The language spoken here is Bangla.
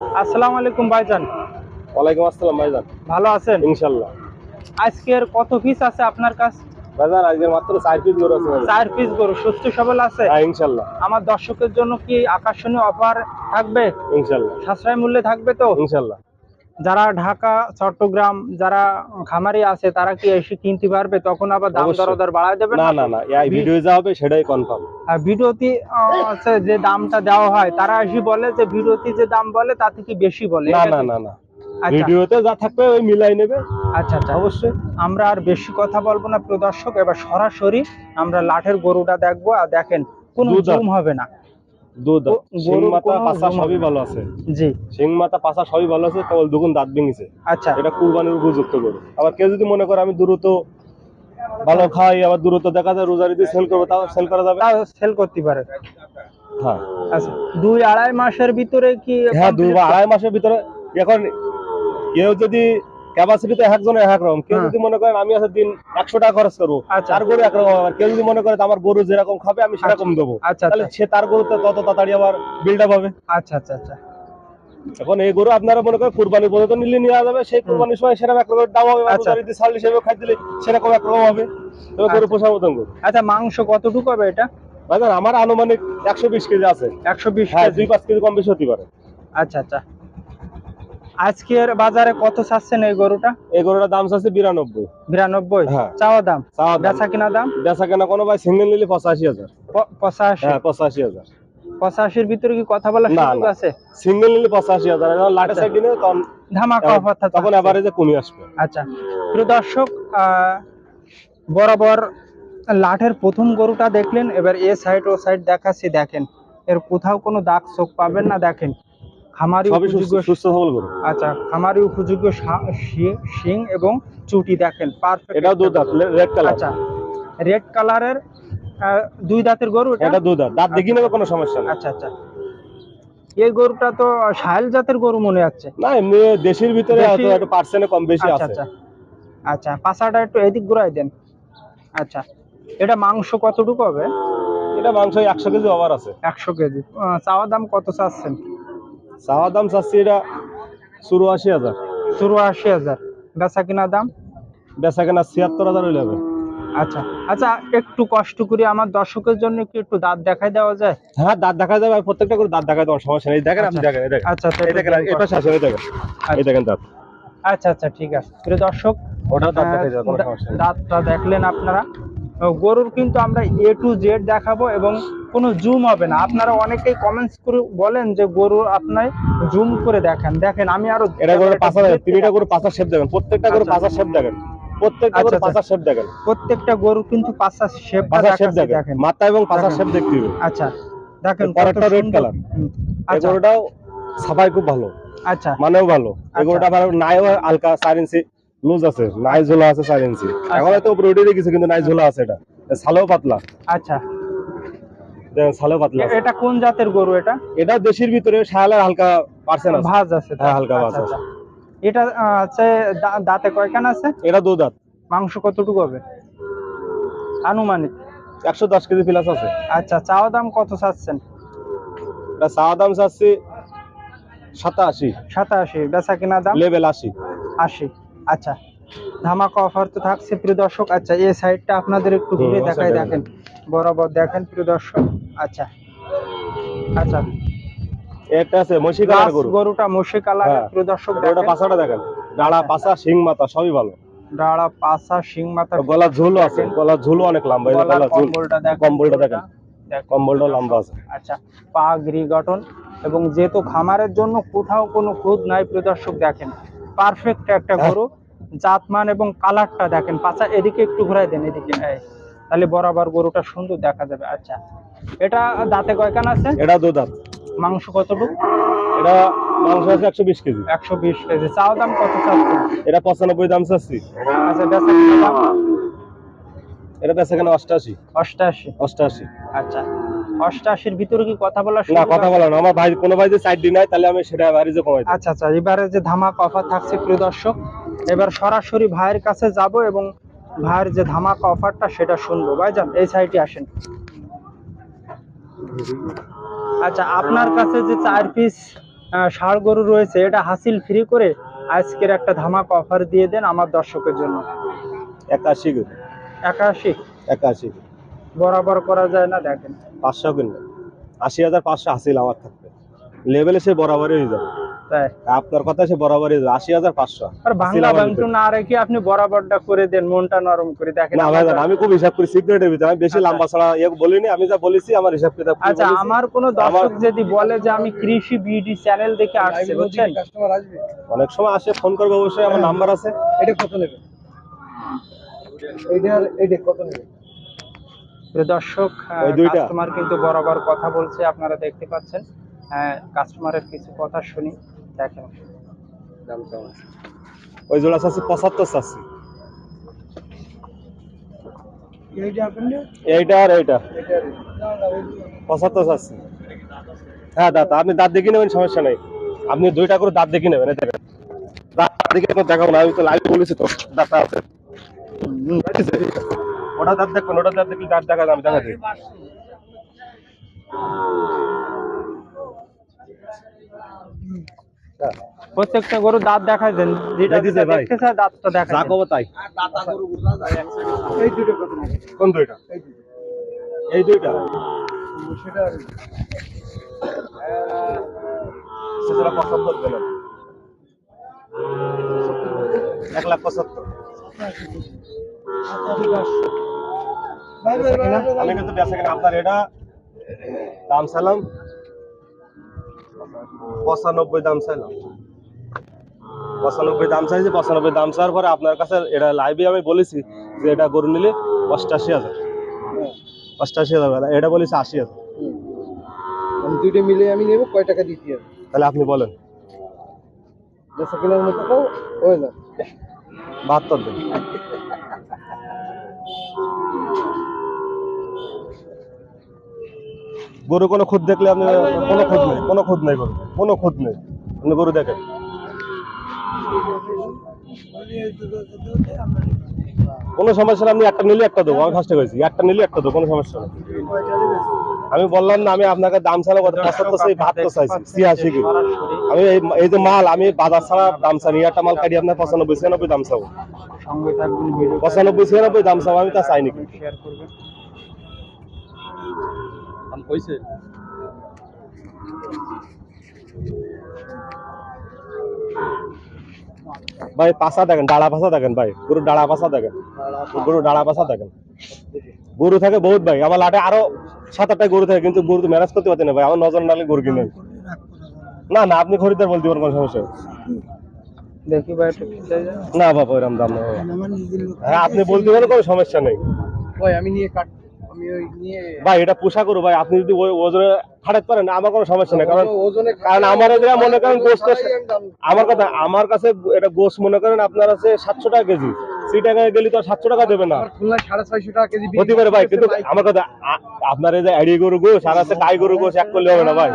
আসসালামু আলাইকুম ভাইজান। ওয়ালাইকুম আসসালাম ভাইজান। ভালো আছেন? ইনশাল্লাহ আজকের কত পিস আছে আপনার কাছে? ভাইজান আজকে মাত্র চার পিস গরু আছে ভাইজান। চার পিস গরু সুস্থ সবল আছে? হ্যাঁ ইনশাল্লাহ আমার দর্শকের জন্য কি আকর্ষণীয় অফার থাকবে? ইনশাল্লাহ সাশ্রয় মূল্যে থাকবে তো? ইনশাল্লাহ যারা ঢাকা চট্টগ্রাম যারা খামারি আছে তারা কি এসে কিনতে পারবে? তখন আবার দাম। দরদার বাড়ায় দেবে না? না না এই ভিডিও যা হবে সেটাই কনফার্ম আর ভিডিওতে যে দামটা দেওয়া হয় তারা এসে বলে যে ভিডিওতে যে দাম বলে তার থেকে বেশি বলে। না না না না। আচ্ছা। ভিডিওতে যা থাকবে ওই মিলাই নেবে। আচ্ছা আচ্ছা। অবশ্যই। আমরা আর বেশি কথা বলব না প্রিয় দর্শক। এবার সরাসরি আমরা লাঠের গরুটা দেখব। আর দেখেন কোনো জুম হবে না। দুধ গ- মাথা পাছা সবই ভালো আছে। জি। সিং মাথা পাছা সবই ভালো আছে কেবল দুগুণ দাঁত ভেঙেছে। আচ্ছা। এটা কুরবানির উপযুক্ত গরু। আবার কেউ যদি মনে করে আমি দ্রুত ভালো খাই আবার দ্রুত দেখা যায় রোজারি সেল করব তাও সেল করা যাবে? সেল করতে পারে। হ্যাঁ। আচ্ছা দুই আড়াই মাসের ভিতরে কি হ্যাঁ দুই আড়াই মাসের ভিতরে এখন কেউ যদি ক্যাপাসিটিতে একজনের এক রকম। কেউ হ্যাঁ। যদি মনে করেন আমি আছে দিন একশো টাকা খরচ করব আচ্ছা। তার গরু একরকম হবে। কেউ যদি মনে করে আমার গরু যেরকম খাবে আমি সেরকম দেবো। আচ্ছা তাহলে আচ্ছা। সে তার গরুতে তত তাড়াতাড়ি আবার বিল্ড আপ হবে। আচ্ছা আচ্ছা আচ্ছা। এখন এই গরু আপনারা মনে করেন কুরবানির পর্যন্ত নিলে নেওয়া যাবে সেই কুরবানির সময় সেরকম একরকম দাম হবে। আচ্ছা। যদি ছাল হিসেবে খাই দিলে সেরকম একরকম হবে। তবে গরু আচ্ছা। মতন গরু। আচ্ছা মাংস কতটুকু হবে এটা? আমার আনুমানিক একশো বিশ কেজি আছে। একশো বিশ হ্যাঁ দুই পাঁচ কেজি কম বেশি হতে পারে। আচ্ছা আচ্ছা। আজকের বাজারে কত চাচ্ছেন এই গরুটা? এই গরুটার দাম চাচ্ছে বিরানব্বই। বিরানব্বই? হ্যাঁ। চাওয়া দাম? চাওয়া বেচা কিনা দাম? বেচা কেনা কোনো ভাই সিঙ্গেল নিলে পঁচাশি হাজার। পঁচাশি? হ্যাঁ পঁচাশি হাজার। পঁচাশির ভিতরে কি কথা বলার সুযোগ আছে? সিঙ্গেল নিলে পঁচাশি হাজার। লাটে আচ্ছা। সাইড নিলে তখন ধামাকা অফার। তখন এভারেজে কমে আসবে। আচ্ছা। প্রিয় দর্শক বরাবর লাঠের প্রথম গরুটা দেখলেন। এবার এ সাইড ও সাইড দেখাচ্ছি দেখেন। এর কোথাও কোনো দাগ চোখ পাবেন না দেখেন। খামারি উপযোগ্য সুস্থ সবল গরু। আচ্ছা খামারি উপযোগ্য শিং এবং চুটি দেখেন পারফেক্ট এটাও দুধ দাঁত রেড কালার আচ্ছা রেড কালারের দুই দাঁতের গরু এটা? এটা দুধ দাঁত দাঁত দেখি নেবে কোনো সমস্যা নেই। আচ্ছা আচ্ছা। এই গরুটা তো সাহেল জাতের গরু মনে হচ্ছে? না এমনি দেশের ভিতরে একটু পার্সেন্টে কম বেশি আচ্ছা আছে। আচ্ছা। আচ্ছা পাছাটা একটু এদিক ঘুরাই দেন। আচ্ছা এটা মাংস কতটুকু হবে? এটা মাংস একশো কেজি ওভার আছে। একশো কেজি। আহ, চাওয়া দাম কত চাচ্ছেন? চাওয়া দাম চাচ্ছি এটা শুরু আশি হাজার। চুরাশি হাজার। বেচা কিনা দাম? বেচা কেনা ছিয়াত্তর হাজার হইলে হবে। আচ্ছা আচ্ছা একটু কষ্ট করে আমার দর্শকের জন্য কি একটু দাঁত দেখাই দেওয়া যায়? হ্যাঁ দাঁত দেখা যাবে প্রত্যেকটা করে দাঁত দেখা তোমার সমস্যা নেই। দেখেন আপনি আচ্ছা। দেখেন দেখেন। আচ্ছা আচ্ছা এই দেখেন একটু এটা শাসন এই দেখেন। এই দেখেন দাঁত। আচ্ছা আচ্ছা ঠিক আছে। প্রিয় দর্শক ওটা দাঁত দেখা যাবে দাঁতটা দেখলেন আপনারা? গরুর কিন্তু আমরা এ টু জেড দেখাবো এবং কোনো জুম হবে না। আপনারা অনেকেই কমেন্টস করে বলেন যে গরু আপনার জুম করে দেখেন। দেখেন আমি আরও এটা পাঁচা দেখেন তিনটা করে পাঁচার শেপ দেখেন। প্রত্যেকটা আচ্ছা, পাঁচার শেপ দেখেন। প্রত্যেকটা আচ্ছা, আচ্ছা। শেপ দেখেন। প্রত্যেকটা গরু কিন্তু পাঁচা শেপ পাঁচার শেপ দেখেন। মাথা এবং দেখেন। শেপ দেখতে হবে। আচ্ছা দেখেন পরেরটা। হুম, এই আচ্ছা। গরুটাও সাফাই খুব ভালো। আচ্ছা। মানেও ভালো। এই আচ্ছা। গরুটা আবার নাইও হালকা চার ইঞ্চি লুজ আছে নাই ঝোলা আছে চার ইঞ্চি। এখন হয়তো উপরে উঠে রেখেছে কিন্তু নাই ঝোলা আছে এটা। ছালেও পাতলা। আচ্ছা। দেখেন ছালেও পাতলা এটা কোন জাতের গরু এটা? এটা দেশের ভিতরে শাহালের হালকা পার্সেন্ট আছে। ভাজ আছে হ্যাঁ, হালকা ভাঁজ আচ্ছা, আছে। আচ্ছা। এটা দা- দাঁতে কয়খান আছে? এটা দু দাঁত। মাংস কতটুকু হবে? আনুমানিক। একশো দশ কেজি প্লাস আছে। আচ্ছা চাওয়া দাম কত চাচ্ছেন? এটা চাওয়া দাম চাচ্ছি সাতাশি। সাতাশি। বেচা কিনা দাম? লেভেল আশি। আশি। আচ্ছা ধামাকা অফার তো থাকছে প্রিয় দর্শক। আচ্ছা এই সাইডটা আপনাদের একটু ঘুরে ও দেখাই দেখেন। বরাবর দেখেন প্রিয় দর্শক। আচ্ছা আচ্ছা। একটা আছে মসি কালার গরু। গরুটা মশি কালার হ্যাঁ। প্রিয় দর্শক ওটা দেখেন। ডাড়া শিং মাথা সবই ভালো। ডাড়া পাশা শিং মাথা গলার ঝুলও আছে গলার ঝুলও অনেক লম্বা গলার ঝুল। কম্বলটা দেখেন কম্বলটা। লম্বা আছে। আচ্ছা পা গ্রি গঠন এবং যেহেতু খামারের জন্য কোথাও কোনো খুদ নাই প্রিয় দর্শক দেখেন। পারফেক্ট একটা হ্যাঁ। গরু। জাতমান এবং কালারটা দেখেন। পাছা এদিকে একটু ঘুরাই দেন এদিকে। তাহলে বরাবর গরুটা সুন্দর দেখা যাবে। আচ্ছা এটা দাঁতে কয়খান আছে? এটা দু দাঁত। মাংস কতটুকু? এটা মাংস আছে একশো বিশ কেজি। একশো বিশ কেজি। চাও দাম কত চাচ্ছে এটা পঁচানব্বই দাম চাচ্ছি। আচ্ছা বেচা এটা বেচা কেন অষ্টাশি। অষ্টাশি। অষ্টাশি। আচ্ছা। অষ্টাশির ভিতরে কি কথা বলার না কথা? বলা না। আমার ভাই কোনো ভাই যে সাইড নাই তাহলে আমি সেটা কমাই আচ্ছা আচ্ছা এবারে যে ধামাক অফার থাকছে প্রিয় দর্শক এবার সরাসরি ভাইয়ের কাছে যাব এবং ভাইয়ের যে ধামাক অফারটা সেটা শুনব। ভাইজান এই সাইডে আসেন। আচ্ছা আপনার কাছে যে চার পিস ষাঁড় গরু রয়েছে এটা হাসিল ফ্রি করে আজকের একটা ধামাক অফার দিয়ে দেন আমার দর্শকের জন্য। একাশি একাশি? একাশি। বরাবর করা যায় না দেখেন। পাঁচশো আশি হাজার পাঁচশো হাসিল আমার থাকবে। লেভেলে সে বরাবরই হয়ে যাবে। আপনার কথা সে বরাবরই হয়ে যাবে। আশি হাজার পাঁচশো। আর বাংলা বাংটু না রেখে আপনি বরাবরটা করে দেন মনটা নরম করে দেখেন। না ভাই আমি খুব হিসাব করি ভিতরে। আমি বেশি লম্বা ছাড়া ইয়ে বলিনি আমি যা বলেছি আমার হিসাব কিতাব আচ্ছা আমার কোন দর্শক যদি বলে যে আমি কৃষি বিডি চ্যানেল দেখে আসছে বুঝছেন? কাস্টমার আসবে। অনেক সময় আসে ফোন করবে অবশ্যই আমার নাম্বার আছে। এটা কত নেবে? এইটার এইটা কত নেবে? দর্শক কাস্টমার কিন্তু বরাবর কথা বলছে আপনারা দেখতে পাচ্ছেন। কাস্টমারের কিছু কথা শুনি দেখেন। ওই জোড়া চাচ্ছি পঁচাত্তর চাচ্ছি এইটা আর এইটা। পঁচাত্তর চাচ্ছি হ্যাঁ দাদা আপনি দাঁত দেখে নেবেন সমস্যা নেই। আপনি দুইটা করে দাঁত দেখে নেবেন এই দেখেন। দাঁত দেখে দেখাবো না আমি তো লাইভ বলেছি তো দাঁতটা আছে? ওটা দাঁত দেখবেন ওটা দাঁত দেখলে দাঁত দেখা আমি দেখা দিই। প্রত্যেকটা গরু দাঁত দেখাই দেন যেটা দেখিছে ভাই। দাঁতটা দেখা যা কব তাই। এই দুটো কোন দুইটা? এই দুইটা? সেটা সেটা এক লাখ পঁচাত্তর। আমি কিন্তু বেচা কিনা আপনার এটা দাম চাইলাম। পঁচানব্বই দাম চাইলাম। পঁচানব্বই দাম চাইছি পঁচানব্বই দাম চাওয়ার পরে আপনার কাছে এটা লাইভে আমি বলেছি যে এটা গরু নিলে অষ্টাশি হাজার। অষ্টাশি হাজার। এটা বলেছি আশি হাজার। দুইটা মিলে আমি নেব কয় টাকা দিতে হবে? তাহলে আপনি বলেন। দেড়শো কিলোর মতো তো হয়ে যাবে। বাহাত্তর দিন। গরু কোনো খুদ দেখলে আপনি কোনো খুদ নেই কোনো খুদ নেই গরু। কোনো খুদ নেই। আপনি গরু দেখেন। কোনো সমস্যা নেই, আপনি একটা নিলে একটা দেবো আমি ফার্স্টে করেছি একটা নিলে একটা দেবো কোনো সমস্যা নেই। আমি বললাম না আমি আপনাকে দাম ছাড়া কত পঁচাত্তর চাই বাহাত্তর চাইছি ছিয়াশি কি আমি এই- যে মাল আমি বাজার ছাড়া দাম চাই একটা মাল কাটি আপনার পঁচানব্বই ছিয়ানব্বই দাম চাবো পঁচানব্বই ছিয়ানব্বই দাম চাবো আমি তা চাইনি কিন্তু শেয়ার করবেন ভাই পাশা দেখেন ডাড়া পাশা দেখেন ভাই গরু ডাড়া পাশা দেখেন। গরু ডাড়া পাশা দেখেন। গরু থাকে বহুত ভাই আমার লাটে আরও সাত আটটা গরু থাকে কিন্তু গরু তো ম্যানেজ করতে পারতেন না ভাই আমার নজর নালে গরু কিনে। না না আপনি খরিদ্দার বলতে পারেন কোনো সমস্যা দেখি ভাই। না বাবা ওইরকম দাম না হ্যাঁ আপনি বলতে পারেন কোনো সমস্যা নেই। ভাই আমি নিয়ে কাট ভাই এটা পোষা করো ভাই। আপনি যদি ওজনে খাটাতে পারেন আমার কোনো সমস্যা নেই। কারণ কারণ আমার এদিকে মনে করেন গোস্ত আমার কথা আমার কাছে এটা গোস মনে করেন আপনার আছে সাতশো টাকা কেজি। টাকা টাকায় গেলে তো সাতশো টাকা দেবে না। আমার খুলনায় সাড়ে ছয়শো টাকা কেজি বিক্রি হতে পারে ভাই। কিন্তু আমার কথা আপনার এই যে এড়ি গরু গোস আর আছে গাই গরু গোস এক করলে হবে না ভাই।